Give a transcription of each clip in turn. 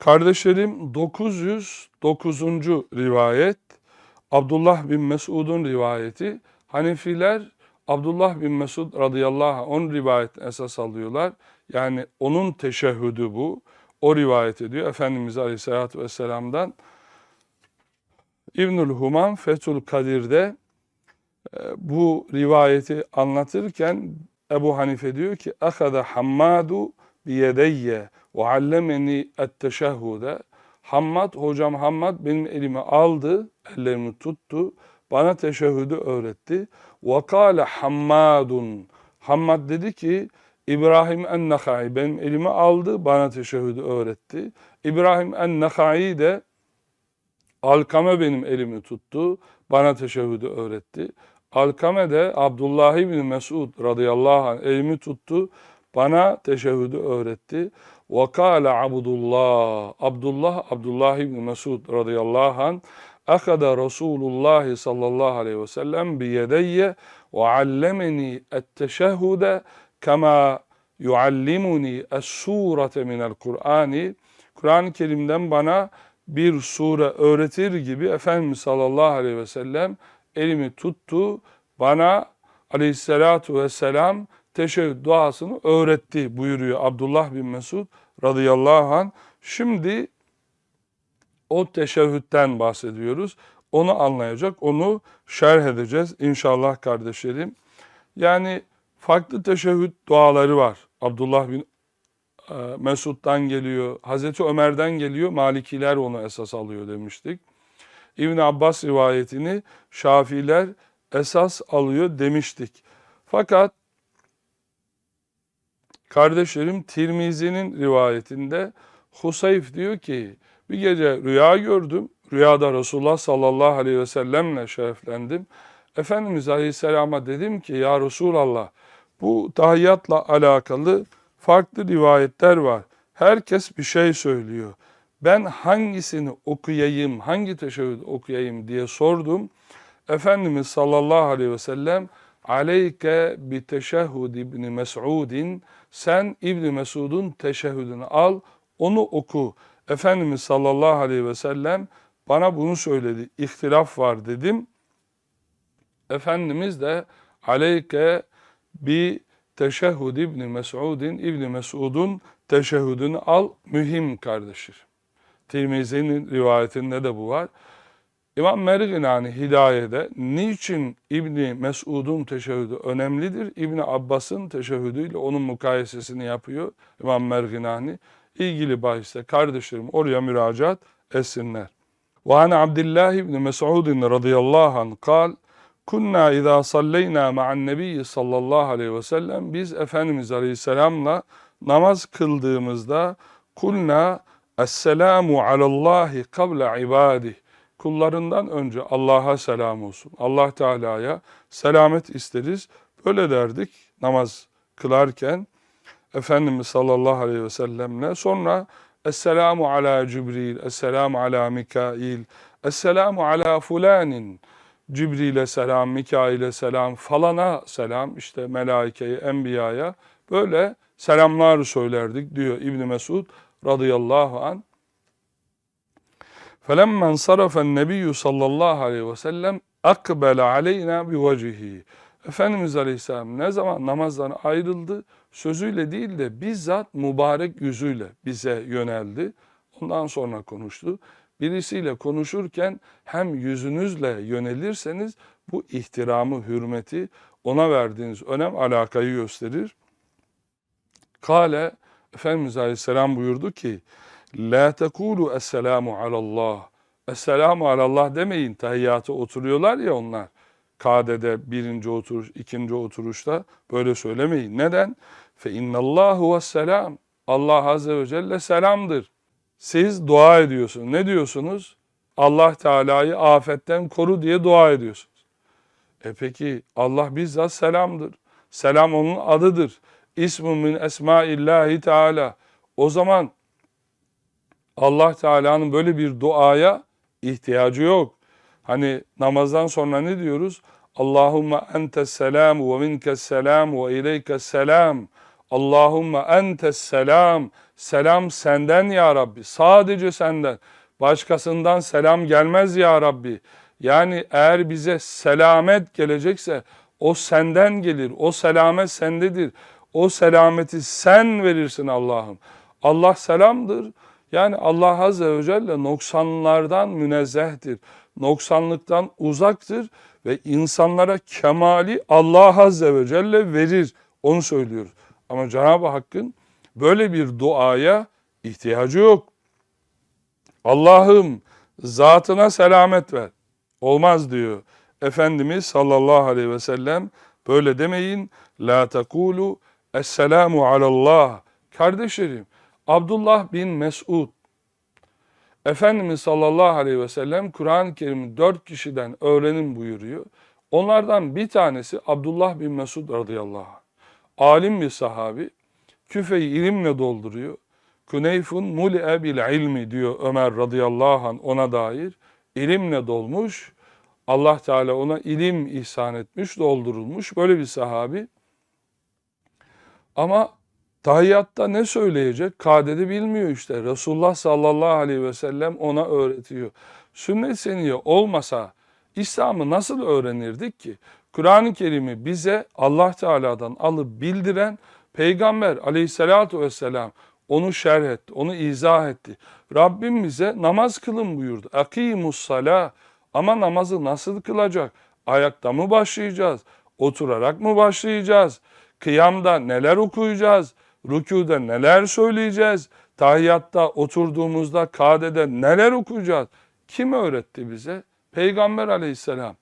Kardeşlerim 909. rivayet Abdullah bin Mesud'un rivayeti. Hanefiler Abdullah bin Mesud radıyallahu anh onun rivayet esas alıyorlar. Yani onun teşehhüdü bu. O rivayet ediyor Efendimiz Aleyhisselatü Vesselam'dan. İbnül Human Fethül Kadir'de e, bu rivayeti anlatırken Ebu Hanife diyor ki Akada Hammadu biyedeyye ve allemeni etteşehhude Hammad, hocam Hammad benim elimi aldı, ellerimi tuttu, bana teşehhüdü öğretti. Ve kâle Hammadun. Hammad dedi ki, İbrahim en-Nakhai benim elimi aldı, bana teşehhüdü öğretti. İbrahim en-Nakhai de Alkame benim elimi tuttu, bana teşehhüdü öğretti. Alkame de Abdullah ibn Mesud radıyallahu anh elimi tuttu, bana teşehhüdü öğretti. وقال عبد الله عبد الله عبد الله بن مسعود رضي الله عنه أخذ رسول الله صلى الله عليه وسلم بيدي وعلمني التشهد كما يعلمني السورة من القرآن Kur'an-ı Kerim'den bana bir sure öğretir gibi Efendimiz sallallahu aleyhi ve sellem elimi tuttu, bana aleyhissalatu vesselam teşebbüt duasını öğretti buyuruyor Abdullah bin Mesud radıyallahu anh. Şimdi o teşehhütten bahsediyoruz. Onu anlayacak, onu şerh edeceğiz inşallah kardeşlerim. Yani farklı teşehhüt duaları var. Abdullah bin e, Mesud'dan geliyor, Hazreti Ömer'den geliyor, Malikiler onu esas alıyor demiştik. İbn Abbas rivayetini Şafiler esas alıyor demiştik. Fakat Kardeşlerim Tirmizi'nin rivayetinde Husayf diyor ki bir gece rüya gördüm. Rüyada Resulullah sallallahu aleyhi ve sellemle şereflendim. Efendimiz aleyhisselama dedim ki ya Resulallah bu tahiyyatla alakalı farklı rivayetler var. Herkes bir şey söylüyor. Ben hangisini okuyayım, hangi teşebbüt okuyayım diye sordum. Efendimiz sallallahu aleyhi ve sellem aleyke bi teşehhud ibni Mes'udin sen İbni Mesud'un teşehhüdünü al, onu oku. Efendimiz sallallahu aleyhi ve sellem bana bunu söyledi. İhtilaf var dedim. Efendimiz de aleyke bi teşehhud İbni Mesudin, İbni Mesud'un teşehhüdünü al. Mühim kardeşir. Tirmizi'nin rivayetinde de bu var. İmam Merginani Hidaye'de niçin İbni Mesud'un teşehhüdü önemlidir? İbni Abbas'ın teşehhüdüyle onun mukayesesini yapıyor İmam Merginani. İlgili bahiste kardeşlerim oraya müracaat etsinler. Ve an Abdullah ibn Mes'ud radıyallahu anh kal Kunna izâ salleyna ma'an nebiyyi sallallahu aleyhi ve sellem biz Efendimiz aleyhisselamla namaz kıldığımızda kulna Esselamu alallahi kavle ibadih kullarından önce Allah'a selam olsun. Allah Teala'ya selamet isteriz. Böyle derdik namaz kılarken Efendimiz sallallahu aleyhi ve sellemle sonra Esselamu ala Cibril, Esselamu ala Mikail, Esselamu ala fulanin. Cibril'e selam, Mikail'e selam, falana selam, işte melaikeye, enbiyaya böyle selamlar söylerdik diyor İbn Mesud radıyallahu an. فَلَمَّا انْصَرَفَ النَّبِيُّ sallallahu aleyhi ve sellem akbele aleyna bi vecihi. Efendimiz Aleyhisselam ne zaman namazdan ayrıldı, sözüyle değil de bizzat mübarek yüzüyle bize yöneldi. Ondan sonra konuştu. Birisiyle konuşurken hem yüzünüzle yönelirseniz bu ihtiramı, hürmeti, ona verdiğiniz önem alakayı gösterir. Kale, Efendimiz Aleyhisselam buyurdu ki, La tekulu esselamu alallah. Esselamu alallah demeyin. Tahiyyata oturuyorlar ya onlar. Kade'de birinci oturuş, ikinci oturuşta böyle söylemeyin. Neden? Fe innallahu ve selam. Allah Azze ve Celle selamdır. Siz dua ediyorsunuz. Ne diyorsunuz? Allah Teala'yı afetten koru diye dua ediyorsunuz. E peki Allah bizzat selamdır. Selam onun adıdır. İsmun min esmaillahi teala. O zaman Allah Teala'nın böyle bir duaya ihtiyacı yok. Hani namazdan sonra ne diyoruz? Allahümme entes selam ve minkes selam ve ileykes selam. Allahümme entes selam. Selam senden ya Rabbi. Sadece senden. Başkasından selam gelmez ya Rabbi. Yani eğer bize selamet gelecekse o senden gelir. O selamet sendedir. O selameti sen verirsin Allah'ım. Allah selamdır. Yani Allah Azze ve Celle noksanlardan münezzehtir. Noksanlıktan uzaktır ve insanlara kemali Allah Azze ve Celle verir. Onu söylüyoruz. Ama Cenab-ı Hakk'ın böyle bir duaya ihtiyacı yok. Allah'ım zatına selamet ver. Olmaz diyor. Efendimiz sallallahu aleyhi ve sellem böyle demeyin. La tekulu Esselamu alallah. Kardeşlerim, Abdullah bin Mesud, Efendimiz sallallahu aleyhi ve sellem Kur'an-ı Kerim'i dört kişiden öğrenin buyuruyor. Onlardan bir tanesi Abdullah bin Mesud radıyallahu anh. Alim bir sahabi, küfeyi ilimle dolduruyor. Kuneyfun mul'e bil ilmi diyor Ömer radıyallahu anh ona dair. İlimle dolmuş. Allah Teala ona ilim ihsan etmiş, doldurulmuş. Böyle bir sahabi. Ama tahiyyatta ne söyleyecek? Kadedi bilmiyor işte. Resulullah sallallahu aleyhi ve sellem ona öğretiyor. Sünnet seniye olmasa İslam'ı nasıl öğrenirdik ki? Kur'an-ı Kerim'i bize Allah Teala'dan alıp bildiren Peygamber aleyhissalatu vesselam onu şerh etti, onu izah etti. Rabbim bize namaz kılın buyurdu. Akimus salah. Ama namazı nasıl kılacak? Ayakta mı başlayacağız? Oturarak mı başlayacağız? Kıyamda neler okuyacağız? Rükuda neler söyleyeceğiz? Tahiyyatta oturduğumuzda kadede neler okuyacağız? Kim öğretti bize? Peygamber aleyhisselam.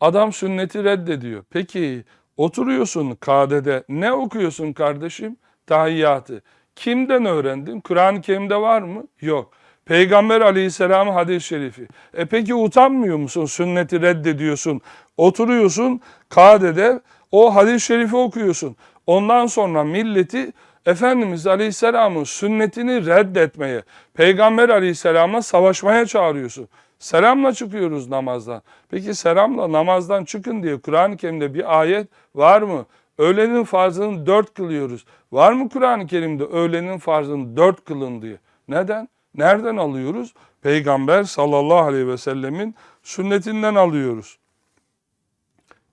Adam sünneti reddediyor. Peki oturuyorsun kadede ne okuyorsun kardeşim? Tahiyyatı. Kimden öğrendin? Kur'an-ı Kerim'de var mı? Yok. Peygamber aleyhisselam hadis-i şerifi. E peki utanmıyor musun? Sünneti reddediyorsun. Oturuyorsun kadede o hadis-i şerifi okuyorsun. Ondan sonra milleti Efendimiz Aleyhisselam'ın sünnetini reddetmeye, Peygamber Aleyhisselam'la savaşmaya çağırıyorsun. Selamla çıkıyoruz namazdan. Peki selamla namazdan çıkın diye Kur'an-ı Kerim'de bir ayet var mı? Öğlenin farzını dört kılıyoruz. Var mı Kur'an-ı Kerim'de öğlenin farzını dört kılın diye? Neden? Nereden alıyoruz? Peygamber sallallahu aleyhi ve sellemin sünnetinden alıyoruz.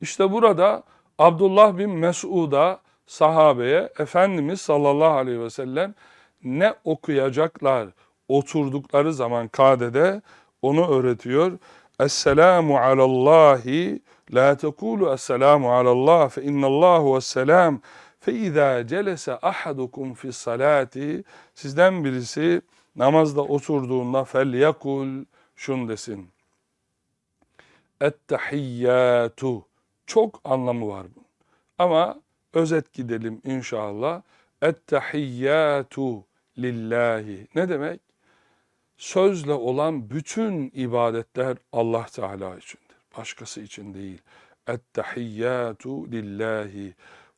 İşte burada Abdullah bin Mesud'a sahabeye Efendimiz sallallahu aleyhi ve sellem ne okuyacaklar oturdukları zaman kadede onu öğretiyor. Esselamu alallahi la tekulu esselamu alallah fe innallahu vesselam fe izâ celese ahadukum fi salati sizden birisi namazda oturduğunda fel yakul şun desin. Ettehiyyatu çok anlamı var bunun. Ama özet gidelim inşallah. Ettehiyyatu lillahi. Ne demek? Sözle olan bütün ibadetler Allah Teala içindir. Başkası için değil. Ettehiyyatu lillahi.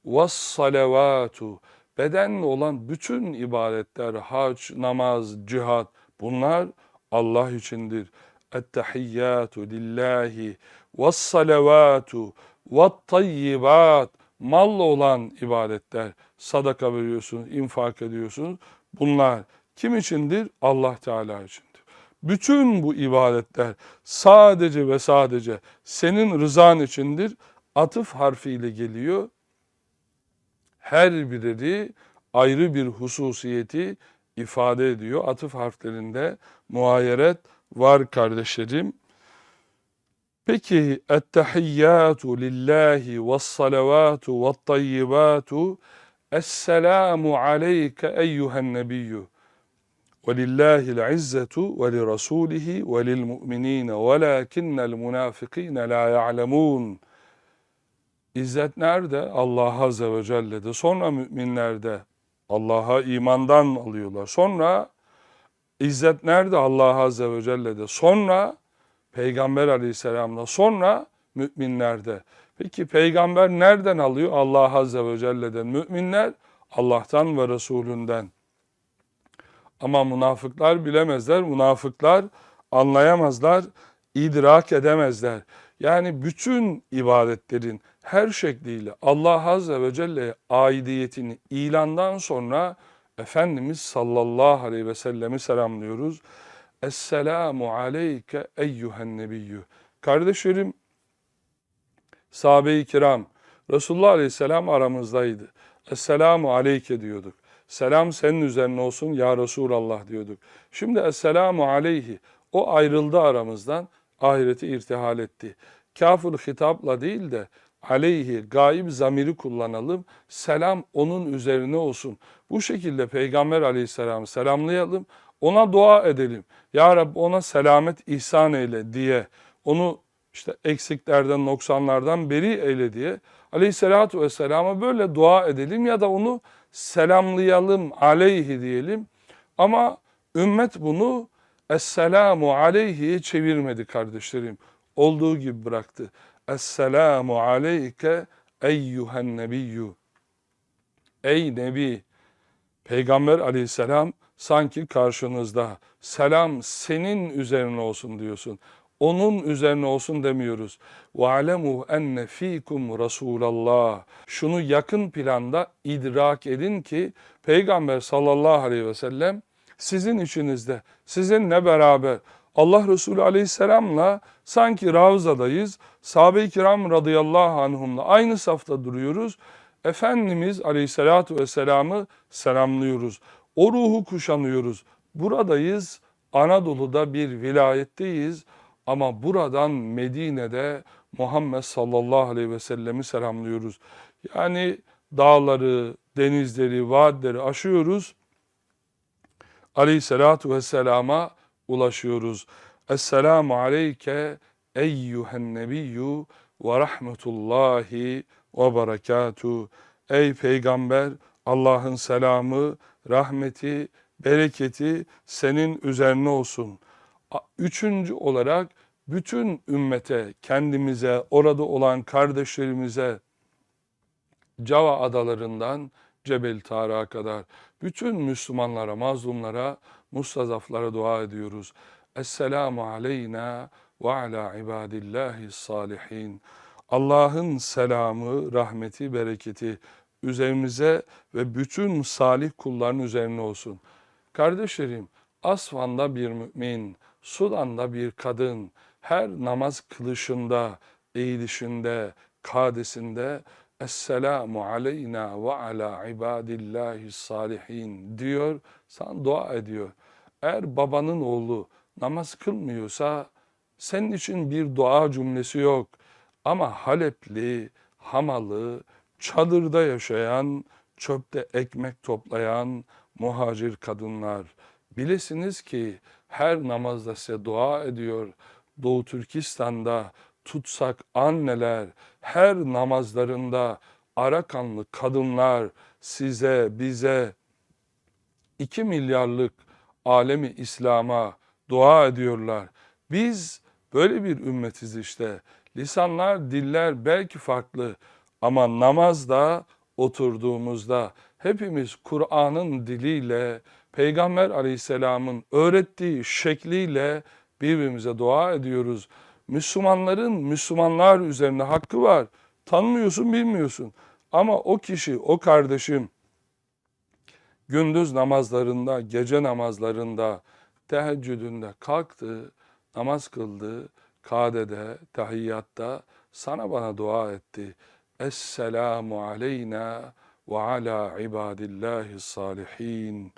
Ve salavatu. Bedenle olan bütün ibadetler, hac, namaz, cihat bunlar Allah içindir. Ettehiyyatu lillahi ve salavatu ve tayyibat malla olan ibadetler, sadaka veriyorsunuz, infak ediyorsunuz. Bunlar kim içindir? Allah Teala içindir. Bütün bu ibadetler sadece ve sadece senin rızan içindir. Atıf harfiyle geliyor. Her biri ayrı bir hususiyeti ifade ediyor. Atıf harflerinde muayyeret var kardeşlerim. Peki ettehiyyatu lillahi ve salavatu ve tayyibatu Esselamu aleyke eyyühen nebiyyü ve lillahil izzetu ve li rasulihi ve lil mu'minine velakinnel munafikine la ya'lemun İzzet nerede? Allah Azze ve Celle'de. Sonra müminlerde Allah'a imandan alıyorlar. Sonra İzzet nerede? Allah Azze ve Celle'de. Sonra Peygamber aleyhisselamla sonra müminlerde. Peki peygamber nereden alıyor? Allah Azze ve Celle'den. Müminler Allah'tan ve Resulünden. Ama münafıklar bilemezler. Münafıklar anlayamazlar, idrak edemezler. Yani bütün ibadetlerin her şekliyle Allah Azze ve Celle'ye aidiyetini ilandan sonra Efendimiz sallallahu aleyhi ve sellemi selamlıyoruz. Esselamu aleyke eyyühen nebiyyü. Kardeşlerim, sahabe-i kiram, Resulullah aleyhisselam aramızdaydı. Esselamu aleyke diyorduk. Selam senin üzerine olsun ya Resulallah diyorduk. Şimdi Esselamu aleyhi. O ayrıldı aramızdan, ahireti irtihal etti. Kafir hitapla değil de aleyhi gaib zamiri kullanalım. Selam onun üzerine olsun. Bu şekilde Peygamber aleyhisselamı selamlayalım. Ona dua edelim. Ya Rabbi ona selamet ihsan eyle diye. Onu işte eksiklerden, noksanlardan beri eyle diye. Aleyhissalatu vesselama böyle dua edelim ya da onu selamlayalım aleyhi diyelim. Ama ümmet bunu Esselamu aleyhi'ye çevirmedi kardeşlerim. Olduğu gibi bıraktı. Esselamu aleyke eyyühen. Ey Nebi, Peygamber aleyhisselam sanki karşınızda. Selam senin üzerine olsun diyorsun. Onun üzerine olsun demiyoruz. وَعَلَمُوا enne fikum Resulallah. Şunu yakın planda idrak edin ki Peygamber sallallahu aleyhi ve sellem sizin içinizde, sizinle beraber Allah Resulü aleyhisselamla sanki Ravza'dayız. Sahabe-i kiram radıyallahu anhumla aynı safta duruyoruz. Efendimiz aleyhissalatu vesselam'ı selamlıyoruz. O ruhu kuşanıyoruz. Buradayız, Anadolu'da bir vilayetteyiz ama buradan Medine'de Muhammed sallallahu aleyhi ve sellemi selamlıyoruz. Yani dağları, denizleri, vadileri aşıyoruz. Aleyhissalatu vesselama ulaşıyoruz. Esselamu aleyke eyyühen nebiyyü ve rahmetullahi ve berekatuhu. Ey peygamber Allah'ın selamı, rahmeti, bereketi senin üzerine olsun. Üçüncü olarak bütün ümmete, kendimize, orada olan kardeşlerimize, Cava adalarından Cebel Tarık'a kadar bütün Müslümanlara, mazlumlara, mustazaflara dua ediyoruz. Esselamu aleyna ve ala ibadillahi salihin. Allah'ın selamı, rahmeti, bereketi üzerimize ve bütün salih kulların üzerine olsun. Kardeşlerim, Asfan'da bir mümin, Sudan'da bir kadın, her namaz kılışında, eğilişinde, kadesinde Esselamu aleyna ve ala ibadillahi salihin diyor, sana dua ediyor. Eğer babanın oğlu namaz kılmıyorsa senin için bir dua cümlesi yok. Ama Halepli, Hamalı, çadırda yaşayan, çöpte ekmek toplayan muhacir kadınlar. Bilesiniz ki her namazda size dua ediyor. Doğu Türkistan'da tutsak anneler her namazlarında Arakanlı kadınlar size, bize iki milyarlık alemi İslam'a dua ediyorlar. Biz böyle bir ümmetiz işte. Lisanlar, diller belki farklı ama namazda oturduğumuzda hepimiz Kur'an'ın diliyle, Peygamber aleyhisselamın öğrettiği şekliyle birbirimize dua ediyoruz. Müslümanların Müslümanlar üzerine hakkı var. Tanımıyorsun, bilmiyorsun. Ama o kişi, o kardeşim gündüz namazlarında, gece namazlarında, teheccüdünde kalktı, namaz kıldı, kadede, tahiyyatta sana bana dua etti. Esselamu aleyna ve ala ibadillahi salihin.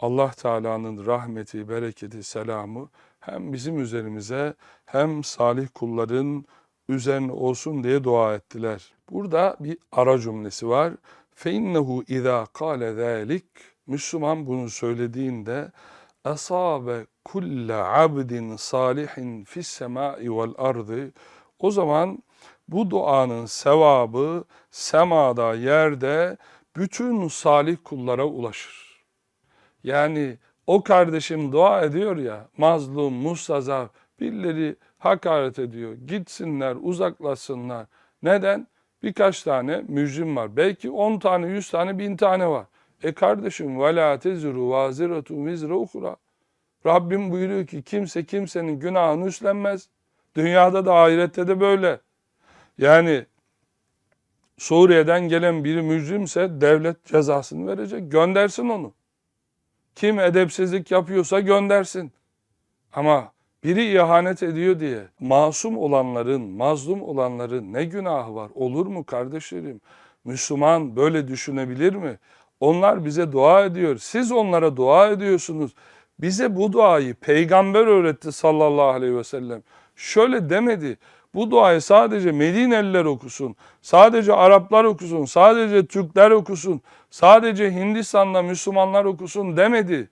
Allah Teala'nın rahmeti, bereketi, selamı hem bizim üzerimize hem salih kulların üzerine olsun diye dua ettiler. Burada bir ara cümlesi var. فَاِنَّهُ اِذَا قَالَ ذَٰلِكَ Müslüman bunu söylediğinde asabe kulle abdin salihin fis semai vel ardı o zaman bu duanın sevabı semada, yerde bütün salih kullara ulaşır. Yani o kardeşim dua ediyor ya, mazlum, mustazaf, birileri hakaret ediyor. Gitsinler, uzaklaşsınlar. Neden? Birkaç tane mücrim var. Belki 10 tane, 100 tane, 1000 tane var. E kardeşim وَلَا تَزِرُوا وَازِرَةٌ وِزْرَ اُخْرَى Rabbim buyuruyor ki kimse kimsenin günahını üstlenmez. Dünyada da ahirette de böyle. Yani Suriye'den gelen biri mücrimse devlet cezasını verecek. Göndersin onu. Kim edepsizlik yapıyorsa göndersin. Ama biri ihanet ediyor diye masum olanların, mazlum olanların ne günahı var? Olur mu kardeşlerim? Müslüman böyle düşünebilir mi? Onlar bize dua ediyor. Siz onlara dua ediyorsunuz. Bize bu duayı peygamber öğretti sallallahu aleyhi ve sellem. Şöyle demedi. Bu duayı sadece Medineliler okusun, sadece Araplar okusun, sadece Türkler okusun, sadece Hindistan'da Müslümanlar okusun demedi.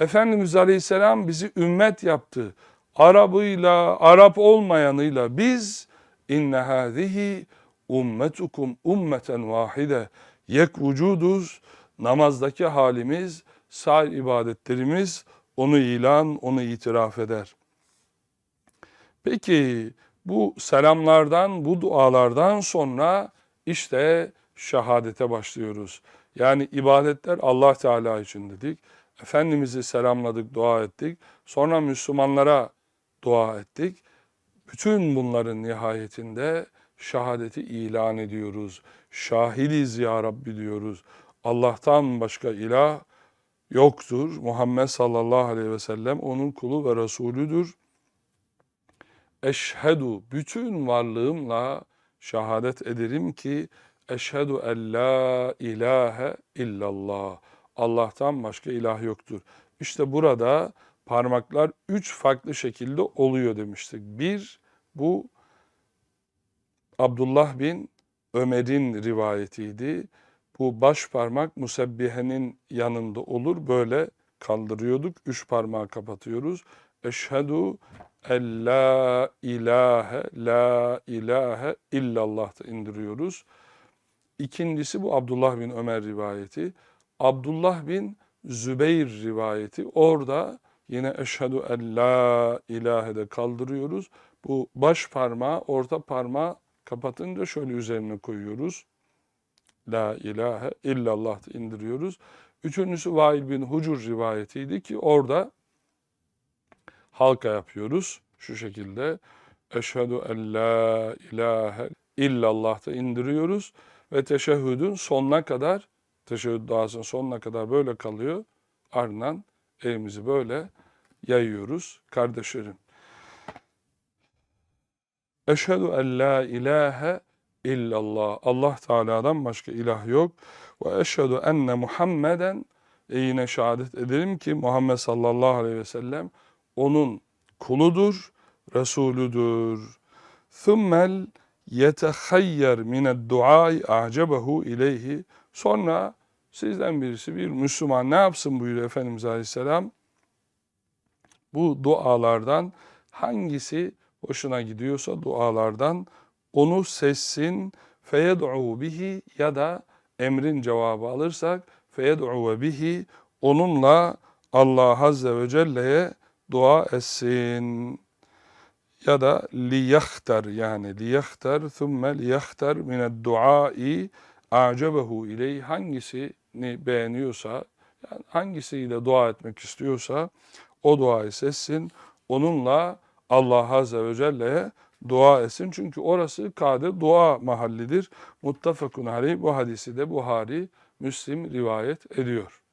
Efendimiz Aleyhisselam bizi ümmet yaptı. Arabıyla, Arap olmayanıyla biz inne hâzihi ummetukum ummeten vahide yek vücuduz namazdaki halimiz, sair ibadetlerimiz onu ilan, onu itiraf eder. Peki bu selamlardan, bu dualardan sonra işte şehadete başlıyoruz. Yani ibadetler Allah Teala için dedik. Efendimiz'i selamladık, dua ettik. Sonra Müslümanlara dua ettik. Bütün bunların nihayetinde şehadeti ilan ediyoruz. Şahidiz ya Rabbi diyoruz. Allah'tan başka ilah yoktur. Muhammed sallallahu aleyhi ve sellem onun kulu ve Resulüdür. Eşhedü bütün varlığımla şehadet ederim ki eşhedü en la ilahe illallah. Allah'tan başka ilah yoktur. İşte burada parmaklar üç farklı şekilde oluyor demiştik. Bir, bu Abdullah bin Ömer'in rivayetiydi. Bu baş parmak musebbihenin yanında olur. Böyle kaldırıyorduk. Üç parmağı kapatıyoruz. Eşhedü en la ilahe, la ilahe illallah da indiriyoruz. İkincisi bu Abdullah bin Ömer rivayeti. Abdullah bin Zübeyir rivayeti. Orada yine eşhedü en la ilahe de kaldırıyoruz. Bu baş parmağı, orta parmağı kapatınca şöyle üzerine koyuyoruz. La ilahe illallah da indiriyoruz. Üçüncüsü Vail bin Hucur rivayetiydi ki orada halka yapıyoruz. Şu şekilde eşhedü en la ilahe illallah da indiriyoruz ve teşehhüdün sonuna kadar teşehhüd duasının sonuna kadar böyle kalıyor. Ardından elimizi böyle yayıyoruz kardeşlerim. Eşhedü en la ilahe illallah. Allah Teala'dan başka ilah yok. Ve eşhedü enne Muhammeden e yine şehadet ederim ki Muhammed sallallahu aleyhi ve sellem onun kuludur, Resulüdür. Thummel yetehayyer mined duai a'cebehu ileyhi. Sonra sizden birisi bir Müslüman ne yapsın buyuruyor Efendimiz Aleyhisselam? Bu dualardan hangisi hoşuna gidiyorsa dualardan onu sessin feyed'u bihi ya da emrin cevabı alırsak feyed'u bihi onunla Allah Azze ve Celle'ye dua etsin. Ya da liyahtar yani liyahtar thumme liyahtar mined duai a'cebehu iley hangisini beğeniyorsa yani hangisiyle dua etmek istiyorsa o duayı sessin. Onunla Allah Azze ve Celle'ye dua etsin. Çünkü orası kade dua mahallidir. Muttafakun aleyh bu hadisi de Buhari, Müslim rivayet ediyor.